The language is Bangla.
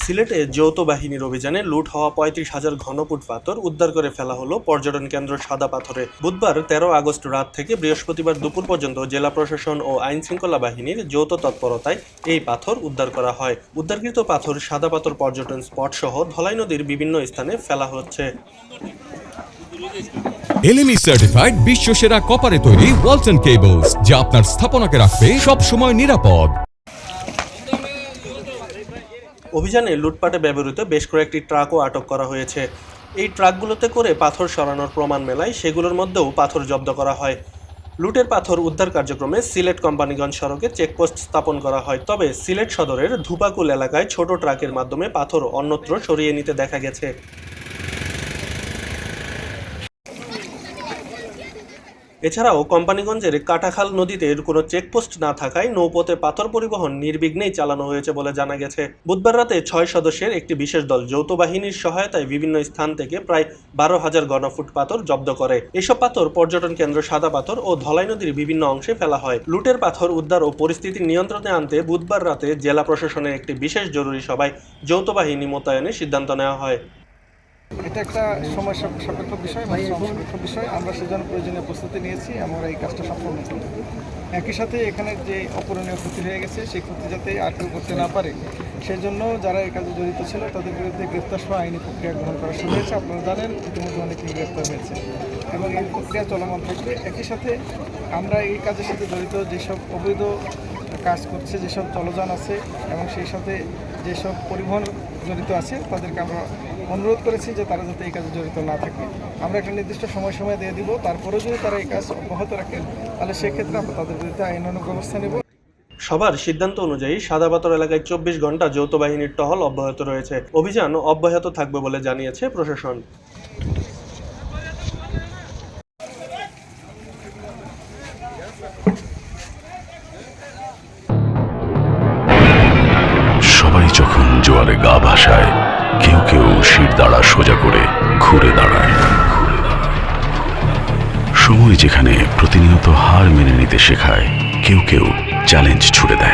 সিলেটে যৌথ বাহিনীর অভিযানে লুট হওয়া পঁয়ত্রিশ হাজার ঘনফুট পাথর উদ্ধার করে ফেলা হলো পর্যটন কেন্দ্র সাদা পাথরে। বুধবার তেরো আগস্ট রাত থেকে বৃহস্পতিবার দুপুর পর্যন্ত জেলা প্রশাসন ও আইন শৃঙ্খলা বাহিনীর যৌথ তৎপরতায় এই পাথর উদ্ধার করা হয়। উদ্ধারকৃত পাথর, সাদা পাথর পর্যটন স্পট সহ ধলাই নদীর বিভিন্ন স্থানে ফেলা হচ্ছে। এলএমই সার্টিফাইড বিশ্ব সেরা কপারে তৈরি ওয়ালটন কেবলস যা আপনার স্থাপনাকে রাখবে সব সময় নিরাপদ। অভিযানে লুটপাটে ব্যবহৃত বেশ কয়েকটি ট্রাকও আটক করা হয়েছে। এই ট্রাকগুলোতে করে পাথর সরানোর প্রমাণ মেলায় সেগুলোর মধ্যেও পাথর জব্দ করা হয়। লুটের পাথর উদ্ধার কার্যক্রমে সিলেট কোম্পানিগঞ্জ সড়কে চেকপোস্ট স্থাপন করা হয়, তবে সিলেট সদরের ধুপাকুল এলাকায় ছোট ট্রাকের মাধ্যমে পাথর অন্যত্র সরিয়ে নিতে দেখা গেছে। এছাড়াও কোম্পানিগঞ্জের কাটাখাল নদীতে কোনো চেকপোস্ট না থাকায় নৌপথে পাথর পরিবহন নির্বিঘ্নেই চালানো হয়েছে বলে জানা গেছে। বুধবার রাতে ছয় সদস্যের একটি বিশেষ দল যৌথ বাহিনীর সহায়তায় বিভিন্ন স্থান থেকে প্রায় বারো হাজার ঘনফুট পাথর জব্দ করে। এসব পাথর পর্যটন কেন্দ্র সাদা পাথর ও ধলাই নদীর বিভিন্ন অংশে ফেলা হয়। লুটের পাথর উদ্ধার ও পরিস্থিতি নিয়ন্ত্রণে আনতে বুধবার রাতে জেলা প্রশাসনের একটি বিশেষ জরুরি সভায় যৌথ বাহিনী মোতায়েনের সিদ্ধান্ত নেওয়া হয়। এটা একটা সময় সাপেক্ষ বিষয় মানে সাপেক্ষ বিষয়। আমরা সেজন্য প্রয়োজনীয় প্রস্তুতি নিয়েছি, আমরা এই কাজটা সম্পন্ন করব। একই সাথে এখানে যে অপূরণীয় ক্ষতি হয়ে গেছে, সেই ক্ষতি যাতে আর কেউ করতে না পারে, সেজন্য যারা এই কাজে জড়িত ছিল, তাদের বিরুদ্ধে গ্রেফতার সহ আইনি প্রক্রিয়া গ্রহণ করা শুরু হয়েছে। আপনারা জানেন, ইতিমধ্যে অনেকেই গ্রেফতার হয়েছে। এবং এই প্রক্রিয়া চলমান থাকবে। একই সাথে আমরা এই কাজের সাথে জড়িত যেসব অবৈধ কাজ করছে, যেসব জলযান আছে, এবং সেই সাথে যেসব পরিবহন জড়িত আছে, তাদেরকে আমরা অনুরোধ করেছি যে তারা যাতে এই কাজে জড়িত না থাকে। আমরা একটা নির্দিষ্ট সময় সময় দিয়ে দিব, তারপরেও যদি তারা এই কাজ অব্যাহত রাখেন, তাহলে সেক্ষেত্রে আমরা তাদের বিরুদ্ধে আইনানুগ ব্যবস্থা নেব। সবার সিদ্ধান্ত অনুযায়ী সাদাবাতর এলাকায় চব্বিশ ঘণ্টা যৌথ বাহিনীর টহল অব্যাহত রয়েছে। অভিযান অব্যাহত থাকবে বলে জানিয়েছে প্রশাসন। সবাই সোজা করে ঘুরে দাঁড়ায়। সময় যেখানে প্রতিনিয়ত হার মেনে নিতে শেখায়, কেউ কেউ চ্যালেঞ্জ ছুড়ে দেয়।